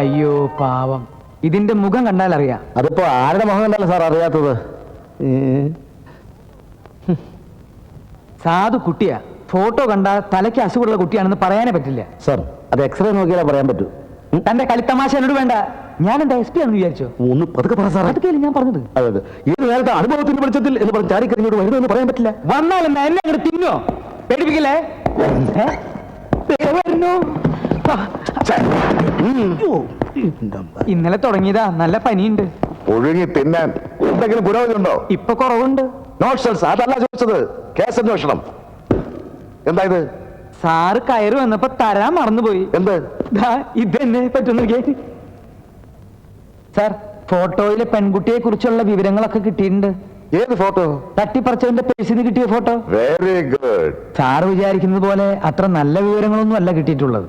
അയ്യോ പാവം. ഇതിന്റെ മുഖം കണ്ടാൽ അറിയാം. അതിപ്പോ ആരുടെ മുഖം കണ്ടല്ലോ സാർ അറിയാത്തത്? സാധു കുട്ടിയാ. ഫോട്ടോ കണ്ടാൽ തലയ്ക്ക് അസുഖമുള്ള കുട്ടിയാണെന്ന് പറയാനേ പറ്റില്ല. സാർ അത് എക്സ്റേ നോക്കിയാലേ പറയാൻ പറ്റൂ. തന്റെ കളിത്തമാശ എന്നോട് വേണ്ട. ഞാൻ എന്താ എസ് പി ആണെന്ന് വിചാരിച്ചോ? ഒന്ന് പതുക്കെ പറ സാർ അതൊക്കെയല്ലേ ഞാൻ പറഞ്ഞത്? അതെ അതെ. ഏത് നേരത്തെ അനുഭവത്തിന്റെ വെളിച്ചത്തിൽ എന്ന് പറഞ്ഞ് ചാരിക്കരിഞ്ഞോട് എന്ന് പറയാൻ പറ്റില്ല. വന്നാൽ എന്നാ അങ്ങോട്ട് തിന്നോ? പേടിപ്പിക്കില്ലേ? വരുന്നു. ഇന്നലെ തുടങ്ങിയതാ. നല്ല പനിയുണ്ട്. ഒഴുകി തിന്നാൻ എന്തെങ്കിലും പുരോഗതി ഉണ്ടോ ഇപ്പൊ കുറവുണ്ട്. അതല്ല ചോദിച്ചത്. കേസ് അന്വേഷണം. എന്താ ഇത്? സാറ് കയറി വന്നപ്പോ തരാൻ മറന്നുപോയി. എന്ത്? ഇതെന്നെ പറ്റുന്നു സാർ ഫോട്ടോയിലെ പെൺകുട്ടിയെ കുറിച്ചുള്ള വിവരങ്ങളൊക്കെ കിട്ടിയിട്ടുണ്ട്. ഏത് ഫോട്ടോ? തട്ടിപ്പറിച്ചവന്റെ നിന്ന് കിട്ടിയ ഫോട്ടോ. വെരി ഗുഡ് സാർ വിചാരിക്കുന്നത് പോലെ അത്ര നല്ല വിവരങ്ങളൊന്നും അല്ല കിട്ടിയിട്ടുള്ളത്.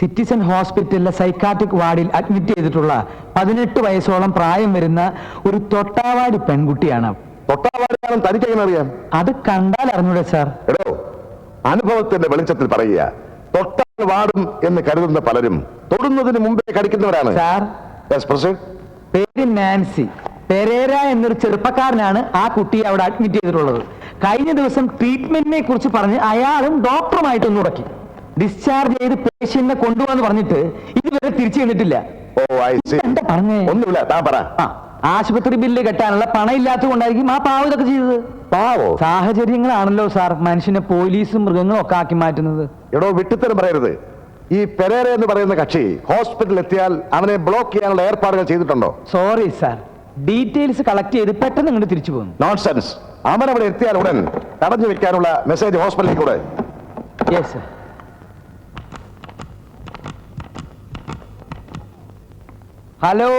സിറ്റിസൺ ഹോസ്പിറ്റലിലെ സൈക്കാട്രിക് വാർഡിൽ അഡ്മിറ്റ് ചെയ്തിട്ടുള്ള പതിനെട്ട് വയസ്സോളം പ്രായം വരുന്ന ഒരു തൊട്ടാവാടി പെൺകുട്ടിയാണ്. തൊട്ടാവാടിയാണെന്ന് അറിയാം? അത് കണ്ടാൽ അറിഞ്ഞൂടെ സാർ? എടോ അനുഭവത്തിന്റെ വെളിച്ചത്തിൽ പറയുക. തൊട്ടാൽ വാടും എന്ന് കരുതുന്ന പലരും തൊടുന്നതിന് മുമ്പേ കടിക്കുന്നവരാണ്. സാർ പേര് നാൻസി. പെരേര എന്നൊരു ചെറുപ്പക്കാരനാണ് ആ കുട്ടിയെ അവിടെ അഡ്മിറ്റ് ചെയ്തിട്ടുള്ളത്. കഴിഞ്ഞ ദിവസം ട്രീറ്റ്മെന്റിനെ കുറിച്ച് പറഞ്ഞ് അയാളും ഡോക്ടറുമായിട്ടൊന്നു ഉടക്കി ഡിസ്ചാർജ് ചെയ്ത് പേഷ്യന്റിനെ കൊണ്ടുപോകാന്ന് പറഞ്ഞിട്ട് ഇതുവരെ തിരിച്ചു ചെന്നിട്ടില്ല ഓ ഐ സി എന്താ പറഞ്ഞേ? ഒന്നുമില്ല താൻ പറ. ആ ആശുപത്രി ബില്ല് കെട്ടാനുള്ള പണം ഇല്ലാത്തത് കൊണ്ടായിരിക്കും ആ പാവം ഇതൊക്കെ ചെയ്തത്. പാവോ? സാഹചര്യങ്ങളാണല്ലോ സാർ മനുഷ്യനെ പോലീസും മൃഗങ്ങളും ഒക്കെ ആക്കി മാറ്റുന്നത്. എടോ വിട്ടിത്തരം പറയരുത്. ഈ പെരേര എന്ന് പറയുന്ന കക്ഷി ഹോസ്പിറ്റലിൽ എത്തിയാൽ അവനെ ബ്ലോക്ക് ചെയ്യാനുള്ള ഏർപ്പാടുകൾ ചെയ്തിട്ടുണ്ടോ? സോറി സാർ ഡീറ്റെയിൽസ് കളക്ട് ചെയ്ത് പെട്ടെന്ന് ഇങ്ങോട്ട് തിരിച്ചു പോകുന്നു. നോൺസെൻസ് അവൻ അവിടെ എത്തിയാൽ ഉടൻ തടഞ്ഞു വെക്കാനുള്ള മെസ്സേജ് ഹോസ്പിറ്റലിൽ കൂടെ. യെസ് സർ ഹലോ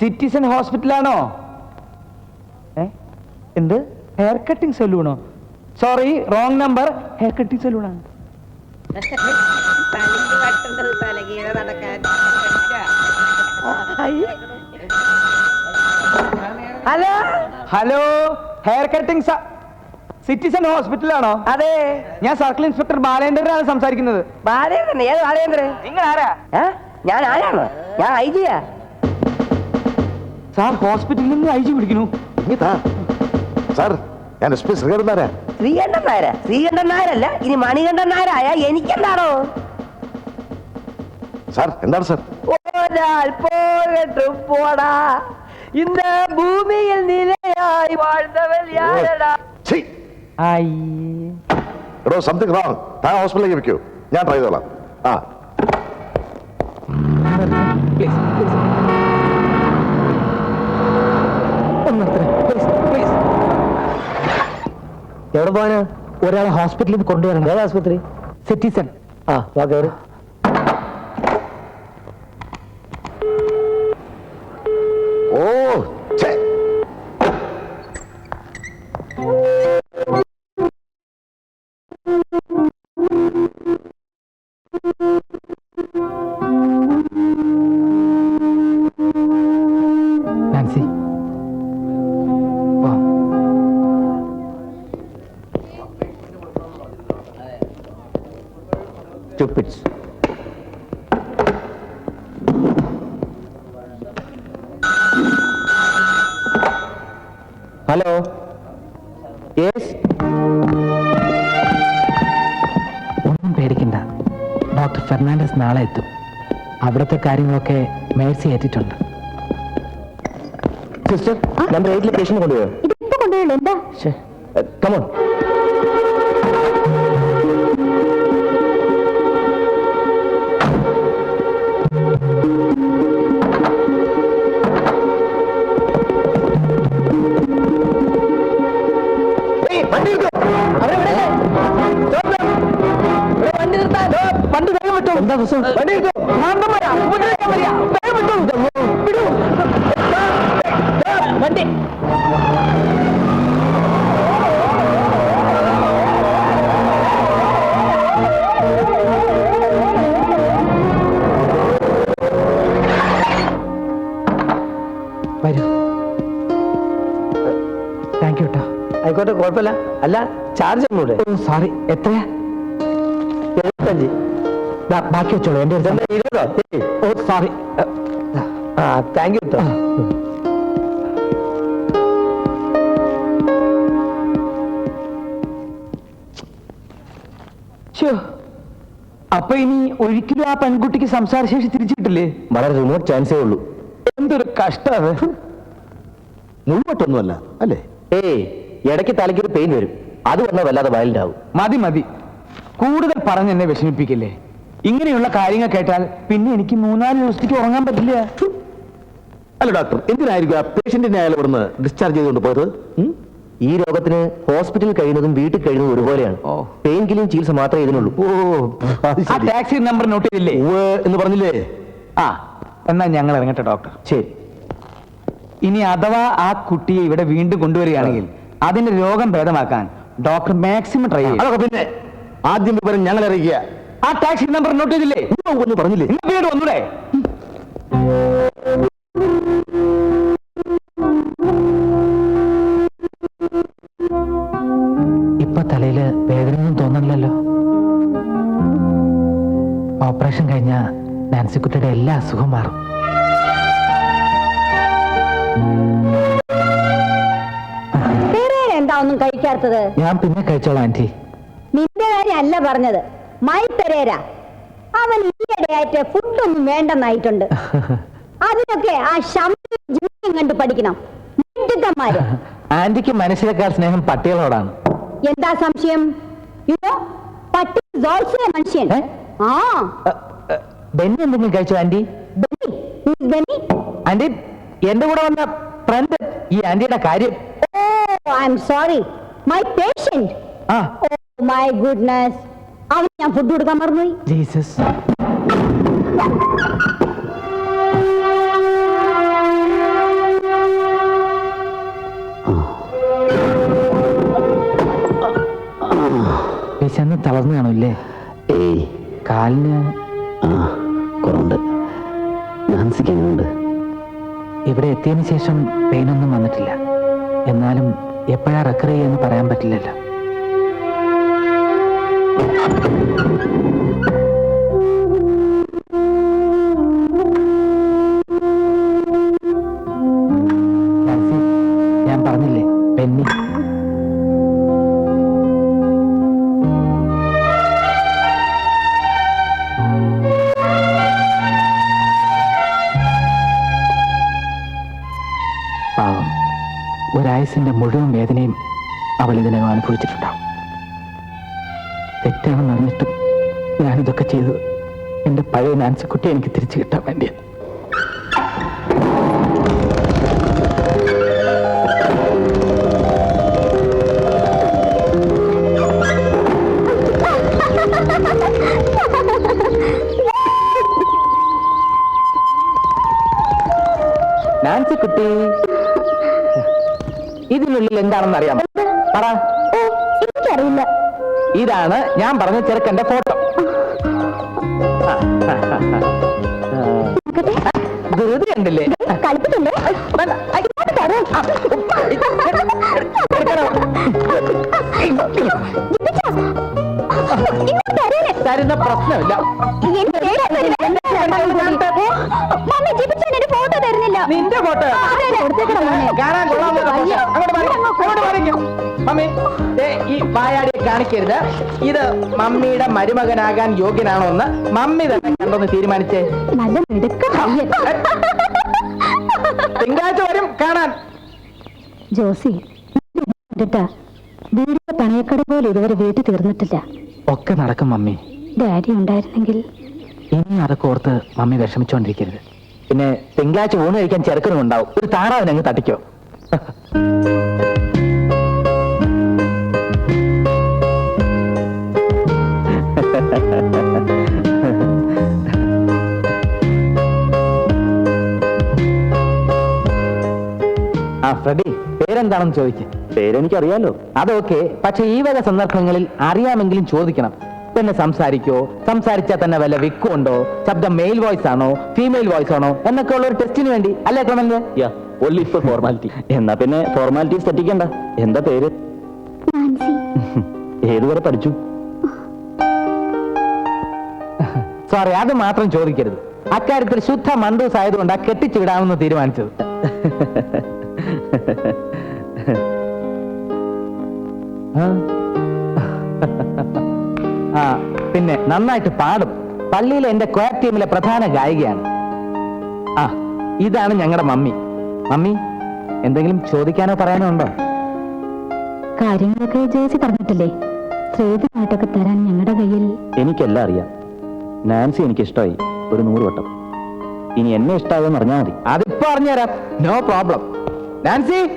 സിറ്റിസൺ ഹോസ്പിറ്റലാണോ ഏ? എന്ത്? Hair cutting സലൂണോ sorry wrong number hair cutting സലൂണാണ് hello hello hair cutting citizen ഹോസ്പിറ്റലാണോ അതെ. ഞാൻ സർക്കിൾ ഇൻസ്പെക്ടർ ബാലേന്ദ്രനാണ് സംസാരിക്കുന്നത്. ബാലേന്ദ്രൻ ഏത് ബാലേന്ദ്രൻ? നിങ്ങൾ ആരാ ഞാൻ ആരാണ്? ഞാൻ ഐ ജിയാ സാർ ഹോസ്പിറ്റലിൽ നിന്ന് അയച്ചു പിടിക്കുന്നു. സാർ ഞാൻ ശ്രീകണ്ഠൻ നായരാ. ശ്രീകണ്ഠൻ നായര? ശ്രീകണ്ഠൻ നായരല്ല ഇനി മണികണ്ഠൻ നായരായ എനിക്കെന്താണോ? സാർ എന്താണ് സാർ? ഒരാൾ പോകട്ടു പോടാ. ഇന്ന ഭൂമിയിൽ നിലയായി വാഴ്ന്നവൻ യാരടാ? എടോ സംതിങ് റോങ് താ ഹോസ്പിറ്റലിലേക്ക് വെക്കൂ ഞാൻ ട്രൈ ചെയ്തോളാം. ആ. പ്ലീസ് ഒന്ന് പ്ലീസ് പ്ലീസ് എവിടെ ഒരാളെ ഹോസ്പിറ്റലിൽ കൊണ്ടുവരണം. ഏത് ആശുപത്രി? സിറ്റിസൺ ആ വാ കയറി. ഒന്നും പേടിക്കണ്ട. ഡോക്ടർ ഫെർണാണ്ടസ് നാളെ എത്തും. അവിടുത്തെ കാര്യങ്ങളൊക്കെ മേഴ്സി ഏറ്റിട്ടുണ്ട്. സിസ്റ്റർ നമ്പർ എയ്റ്റിലെ പേഷ്യന്റ് കൊണ്ടുപോയോ? കൊണ്ടുവരുള്ളൂ എന്താ? കമോൺ പ്രശ്നം വണ്ടി വരാ, താങ്ക് യു കേട്ടോ. ആയിക്കോട്ടെ കുഴപ്പമില്ല. അല്ല ചാർജ് ഒന്നൂടെ സോറി എത്രയാ? എഴുപത്തഞ്ച്. ബാക്കി വെച്ചോളൂ എന്റെ ഓ സോറി ആ താങ്ക് യു അപ്പൊ ഇനി ഒരിക്കലും ആ പെൺകുട്ടിക്ക് സംസാരശേഷി തിരിച്ചു കിട്ടില്ലേ വളരെ റിമോട്ട് ചാൻസേ ഉള്ളൂ. എന്തൊരു കഷ്ടം അത് മുഴുവട്ടൊന്നുമല്ല അല്ലേ? ഏയ് ഇടയ്ക്ക് തലയ്ക്കൊരു പെയിൻ വരും. അത് വന്നാൽ വല്ലാതെ വയലിന്റെ ആവും. മതി മതി. കൂടുതൽ പറഞ്ഞ് എന്നെ വിഷമിപ്പിക്കില്ലേ? ഇങ്ങനെയുള്ള കാര്യങ്ങൾ കേട്ടാൽ പിന്നെ എനിക്ക് മൂന്നാൽ ദിവസത്തേക്ക് ഉറങ്ങാൻ പറ്റില്ല. അല്ല ഡോക്ടർ എന്തിനായിരിക്കും ആ പേഷ്യന്റിനെ അയാൾ ഇവിടുന്ന് ഡിസ്ചാർജ് ചെയ്തുകൊണ്ട് പോയത്? ഈ രോഗത്തിന് ഹോസ്പിറ്റലിൽ കഴിയുന്നതും വീട്ടിൽ കഴിയുന്നതും ഒരുപോലെയാണ്. പെയിൻ കില്ലിംഗ് ചികിത്സ മാത്രമേ ഇതിനുള്ളൂ. ഓ ആ ടാക്സി നമ്പർ നോട്ട് ചെയ്തില്ലേ? എന്ന് പറഞ്ഞില്ലേ? ആ. എന്നാ ഞങ്ങൾ ഇറങ്ങട്ടെ ഡോക്ടർ ശരി. ഇനി അഥവാ ആ കുട്ടിയെ ഇവിടെ വീണ്ടും കൊണ്ടുവരികയാണെങ്കിൽ അതിന്റെ രോഗം ഭേദമാക്കാൻ ഡോക്ടർ മാക്സിമം ട്രൈ ചെയ്യും പിന്നെ ആദ്യം വിവരം ഞങ്ങൾ അറിയിക്കുക. ആ ടാക്സി നമ്പർ നോട്ട് ചെയ്തില്ലേ? പറഞ്ഞില്ലേ? നിങ്ങൾ വീട് വന്നൂടെ? ഇപ്പൊ തലയിൽ വേദനയൊന്നും തോന്നണില്ലല്ലോ. ഓപ്പറേഷൻ കഴിഞ്ഞ നാൻസിക്കുട്ടിയുടെ എല്ലാ അസുഖം മാറും. എന്താ ഒന്നും കഴിക്കാത്തത്? ഞാൻ പിന്നെ കഴിച്ചോളാം ആന്റി നിന്റെ കാര്യമല്ല പറഞ്ഞത്. മൈ പെരേര അവൻ ഈയിടെയായിട്ട് ഫുഡൊന്നും വേണ്ടെന്നായിട്ടുണ്ട് അതിനൊക്കെ ആ ശമ്പളം കണ്ട് പഠിക്കണം. മിടുക്കന്മാര്. ആന്റിക്ക് മനസ്സിലേക്കാൾ സ്നേഹം പട്ടികളോടാണ്. എന്താ സംശയം? യുനോ പട്ടി also a മനുഷ്യൻ ആ. ബെന്നി എന്തെങ്കിലും കഴിച്ചോ ആന്റി? ബെന്നി? ബെന്നി? ആന്റി എന്റെ കൂടെ വന്ന ഫ്രണ്ട് ഈ ആന്റിയുടെ കാര്യം. Oh I'm sorry my patient ആ. ഓ മൈ ഗുഡ്നസ് അവന് ഞാൻ ഫുഡ് കൊടുക്കാൻ മറന്നുപോയി. ജീസസ് വിശന്ന് തളർന്നു കാണില്ലേ ഏയ്. കാലിന് ആ കുറവുണ്ട്. നാൻസിക്ക് എങ്ങനെയുണ്ട്? ഇവിടെ എത്തിയതിനു ശേഷം പെയിനൊന്നും വന്നിട്ടില്ല. എന്നാലും എപ്പോഴാ റെക്കർ ചെയ്യുമെന്ന് പറയാൻ പറ്റില്ലല്ലോ. പാവം. ഒരായുസിന്റെ മുഴുവൻ വേദനയും അവൾ ഇതിനകം അനുഭവിച്ചിട്ടുണ്ടാവും. തെറ്റാണെന്ന് അറിഞ്ഞിട്ടും ഞാനിതൊക്കെ ചെയ്തത് എന്റെ പഴയ നാൻസിക്കുട്ടി എനിക്ക് തിരിച്ചു കിട്ടാൻ വേണ്ടിയാണ് ഇതിനുള്ളിൽ എന്താണെന്ന് അറിയാമോ പറ എനിക്കറിയില്ല. ഇതാണ് ഞാൻ പറഞ്ഞ ചെറുക്കന്റെ ഫോട്ടോ. ധൃതി കണ്ടില്ലേ? തരൂലേ. തരുന്ന പ്രശ്നമില്ല. നിന്റെ ഫോട്ടോ? കാണാൻ കൊള്ളാവുന്ന അങ്ങോട്ട് അങ്ങോട്ട്. മമ്മി ഈ വായാടിയെ കാണിക്കരുത്. ഇത് മമ്മിയുടെ മരുമകനാകാൻ യോഗ്യനാണോ എന്ന് മമ്മി തന്നെ കണ്ടൊന്ന് തീരുമാനിച്ചേ. നല്ല തിങ്കളാഴ്ച വരും കാണാൻ. ജോസി വീടിന്റെ പണയക്കട പോലെ ഇതുവരെ വീട്ടിൽ തീർന്നിട്ടില്ല. ഒക്കെ നടക്കും മമ്മി. ഡാഡി ഉണ്ടായിരുന്നെങ്കിൽ ഇനി അതൊക്കെ ഓർത്ത് മമ്മി വിഷമിച്ചോണ്ടിരിക്കരുത്. പിന്നെ തിങ്കളാഴ്ച ഊണ് കഴിക്കാൻ ചെറുക്കനും ഉണ്ടാവും. ഒരു താറാവിനങ്ങ് തട്ടിക്കോ. പേരെന്താണെന്ന് ചോദിക്കും. പേരെനിക്കറിയാലോ. അതൊക്കെ പക്ഷെ ഈ വക സന്ദർഭങ്ങളിൽ അറിയാമെങ്കിലും ചോദിക്കണം. പിന്നെ സംസാരിക്കോ? സംസാരിച്ചാൽ തന്നെ വല്ല വിക്കുണ്ടോ ശബ്ദം മെയിൽ വോയിസ് ആണോ? ഫീമെയിൽ വോയിസ് ആണോ? എന്നൊക്കെ ഉള്ള ഒരു ടെസ്റ്റിന് വേണ്ടി. അല്ലേ ഒള്ളി ഇപ്പൊ ഫോർമാലിറ്റി എന്നാ പിന്നെ ഫോർമാലിറ്റീസ് തെറ്റിക്കണ്ട എന്താ പേര്? ഏതുവരെ പഠിച്ചു? സോറി അത് മാത്രം ചോദിക്കരുത്. അക്കാര്യത്തിൽ ശുദ്ധ മണ്ടൂസ് ആയതുകൊണ്ട് കെട്ടിച്ചു വിടാമെന്ന് തീരുമാനിച്ചത്. ആ. പിന്നെ നന്നായിട്ട് പാടും. പള്ളിയിലെ എന്റെ ക്വയർ ടീമിലെ പ്രധാന ഗായികയാണ്. ആ ഇതാണ് ഞങ്ങളുടെ മമ്മി. മമ്മി എന്തെങ്കിലും ചോദിക്കാനോ പറയാനോ ഉണ്ടോ? കാര്യങ്ങളൊക്കെ ജേസി പറഞ്ഞിട്ടില്ലേ? സ്ത്രീധനമായിട്ടൊക്കെ തരാൻ ഞങ്ങളുടെ കയ്യിൽ എനിക്കെല്ലാം അറിയാം. നാൻസി എനിക്ക് ഇഷ്ടമായി ഒരു നൂറ് വട്ടം ഇനി എന്നെ ഇഷ്ടമാകുമെന്ന് അറിഞ്ഞാൽ മതി. അതിപ്പോ അറിഞ്ഞുതരാം. No problem. നാൻസി!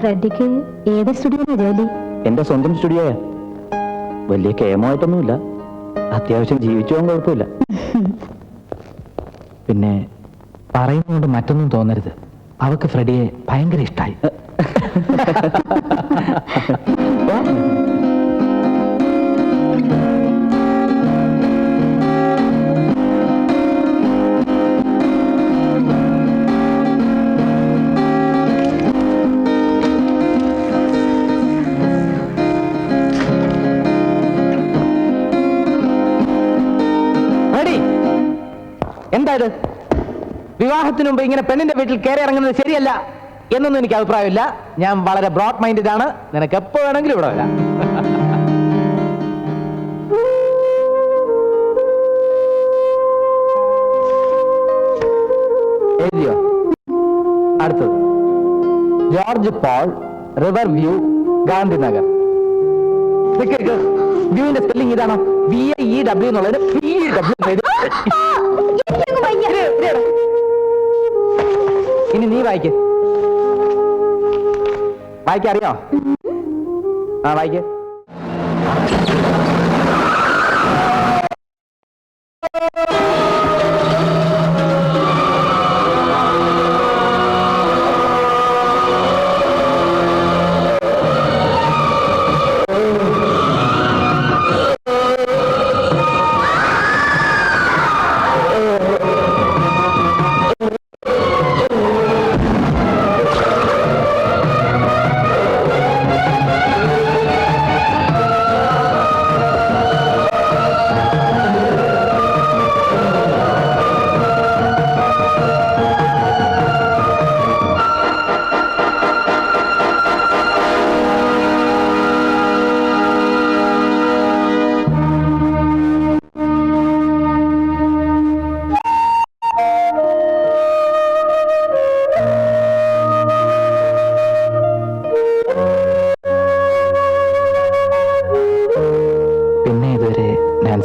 ഫ്രെഡിക്ക് ഏത് സ്റ്റുഡിയോ ജോലി? എന്റെ സ്വന്തം സ്റ്റുഡിയോയാ. വലിയ കേമമായിട്ടൊന്നുമില്ല അത്യാവശ്യം ജീവിച്ചു പോകാൻ കുഴപ്പമില്ല. പിന്നെ പറയുന്നതുകൊണ്ട് മറ്റൊന്നും തോന്നരുത്. അവക്ക് ഫ്രെഡിയെ ഭയങ്കര ഇഷ്ടായി. എന്താ ഇത് വിവാഹത്തിന് മുമ്പ് ഇങ്ങനെ പെണ്ണിന്റെ വീട്ടിൽ കയറി ഇറങ്ങുന്നത് ശരിയല്ല എന്നൊന്നും എനിക്ക് അഭിപ്രായമില്ല. ഞാൻ വളരെ ബ്രോഡ് മൈൻഡഡ് ആണ്. നിനക്ക് എപ്പോ വേണമെങ്കിലും ഇവിടെ വരാം. എഴുതിയോ അടുത്തത്. George Paul river view Gandhinagar. വ്യൂവിന്റെ spelling ഇതാണോ വി ഐ ഇ ഡബ്ല്യു എന്നുള്ളത് പി ഡബ്ല്യു വായിക്ക്. വായിക്കറിയോ ആ വായിക്ക്.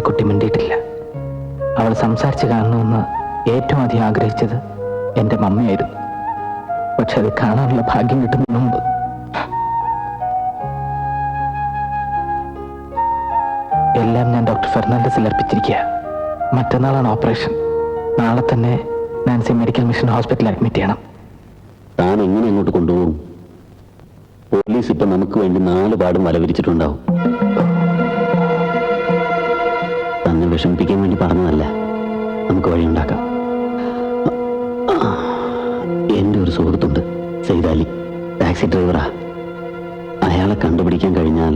കുട്ടി മിണ്ടിയിട്ടില്ല. അവൾ സംസാരിച്ച് കാണണമെന്ന് ഏറ്റവും അധികം ആഗ്രഹിച്ചത് എന്റെ മമ്മയായിരുന്നു. പക്ഷെ അത് കാണാനുള്ള ഭാഗ്യം കിട്ടുന്നതിന് മുമ്പ്. എല്ലാം ഞാൻ ഡോക്ടർ ഫെർണാണ്ടസിൽ അർപ്പിച്ചിരിക്കുക. മറ്റന്നാളാണ് ഓപ്പറേഷൻ. നാളെ തന്നെ നാൻസി മെഡിക്കൽ മിഷൻ ഹോസ്പിറ്റലിൽ അഡ്മിറ്റ് ചെയ്യണം. താൻ എങ്ങനെ അങ്ങോട്ട് കൊണ്ടുപോകും? പോലീസ് ഇപ്പൊ നമുക്ക് വേണ്ടി നാല് പാടും വലവിരിച്ചിട്ടുണ്ടാവും. വിഷമിപ്പിക്കാൻ വേണ്ടി പറഞ്ഞതല്ല. നമുക്ക് വഴിയുണ്ടാക്കാം എന്റെ ഒരു സുഹൃത്തുണ്ട് സെയ്താലി ടാക്സി ഡ്രൈവറാ. അയാളെ കണ്ടുപിടിക്കാൻ കഴിഞ്ഞാൽ